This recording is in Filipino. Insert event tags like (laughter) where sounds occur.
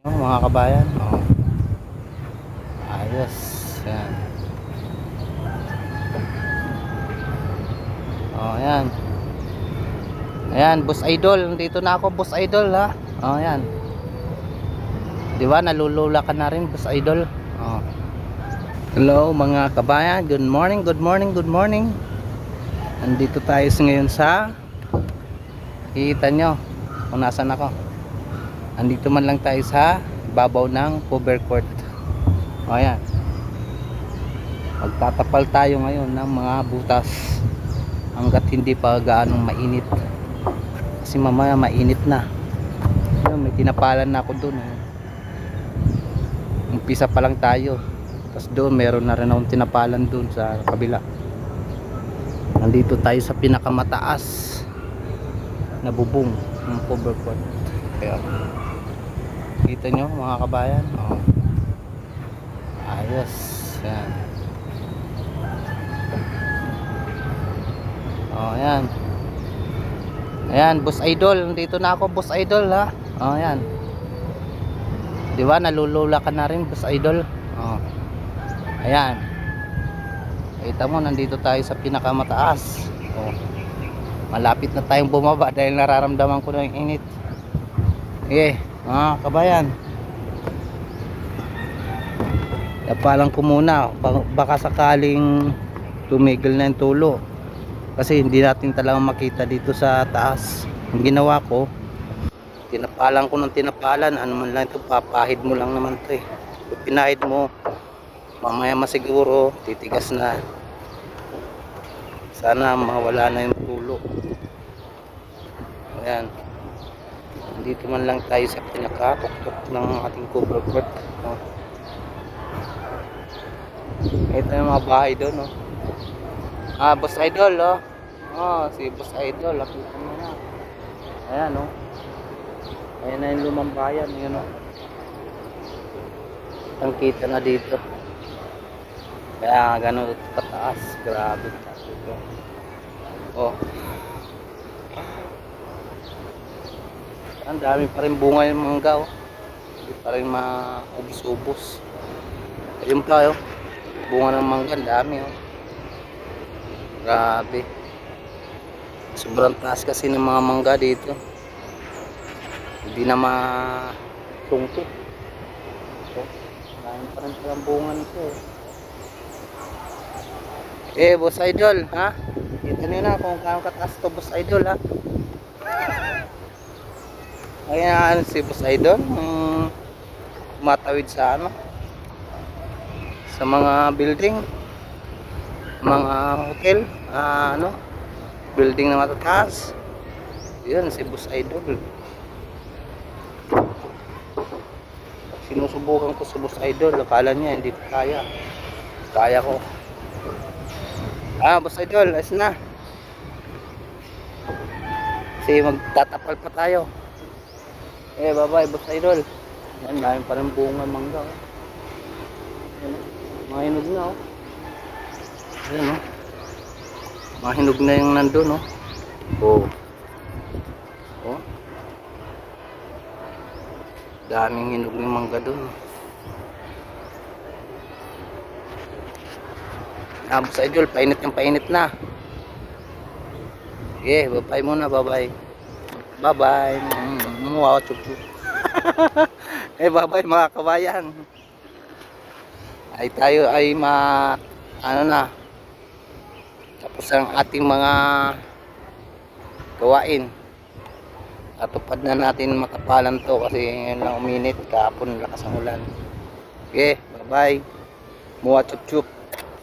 Yung mga kabayan. Oh. Ayos. Yan. Oh, yan. Ayan, boss idol. Dito na ako, boss idol, ha. Oh, yan. Di ba, nalulula ka na rin, boss idol. Oh. Hello, mga kabayan. Good morning, good morning, good morning. Andito tayo sa- ngayon sa Kita nyo kung nasan ako. Andito man lang tayo sa babaw ng cover court. O ayan. Magtatapal tayo ngayon ng mga butas hanggat hindi pa gaanong mainit. Kasi mamaya mainit na. Ayun, may tinapalan na ako dun. eh. Umpisa pa lang tayo. Tapos doon meron na rin akong tinapalan doon sa kabila. Nandito tayo sa pinakamataas na bubong ng cover court. Kaya kita nyo mga kabayan. Oh. Ayos. Yan. Oh, ayan. Ayan, boss idol. Nandito na ako, boss idol ha. Oh, ayan. Di ba, nalulula ka na rin, boss idol. Oh. Ayan. Kita mo, nandito tayo sa pinakamataas. Oh. Malapit na tayong bumaba dahil nararamdaman ko na yung init. Okay, mga kabayan. Napalang ko muna, ba- baka sakaling tumigil na yung tulo. Kasi hindi natin talaga makita dito sa taas. Ang ginawa ko, tinapalan ko ng tinapalan. Ano man lang ito, papahid mo lang naman ito eh. Pinahid mo, mamaya masiguro, titigas na. Sana mawala na yung tulo. Ayan. Dito man lang tayo sa pinakatuktok ng ating cover court. Oh. Ito yung mga bahay doon, oh. Ah, Boss Idol, oh. Oh, si Boss Idol, nakita mo na. Ayan, oh. Ayan na yung lumang bayan, yun, oh. Ang kita na dito. Kaya gano'n kataas. Grabe. Oh. Ang dami pa rin bunga yung mangga, oh. Hindi pa rin maubos-ubos. Ayun pa, oh. Bunga ng mangga, ang dami, oh. Grabe. Sobrang taas kasi ng mga mangga dito. Hindi na ma-tungto. So, dami pa rin palang bunga nito, eh. Eh, Boss Idol, ha? Kita niyo na kung kaano kataas to, Boss Idol, ha? Ayan, si Boss Idol, um, matawid sa ano, sa mga building, mga hotel, ah, ano, building na matataas. Yan, si Boss Idol. Sinusubukan ko sa Boss Idol, akala niya hindi ko kaya. Kaya ko. Ah, Boss Idol, ayos na. Kasi magtatapal pa tayo. Eh, bye-bye, Boss Idol. Yan, dami pa rin bunga mangga. Oh. Yan, oh. mga hinog na, oh. Ayan, oh. Mga hinog na yung nandun, oh. Oh. Oh. Daming hinog ng mangga dun. oh. Ah, Boss Idol, painit yung painit na. Sige, bye-bye muna, bye-bye. Bye-bye. Mm, wow, chup chup. (laughs) eh, bye-bye mga kabayan. Ay tayo ay ma ano na tapos ang ating mga gawain. Atupad na natin matapalan to kasi ngayon lang uminit kahapon lakas ang ulan. Okay, bye-bye. Muwa chup chup.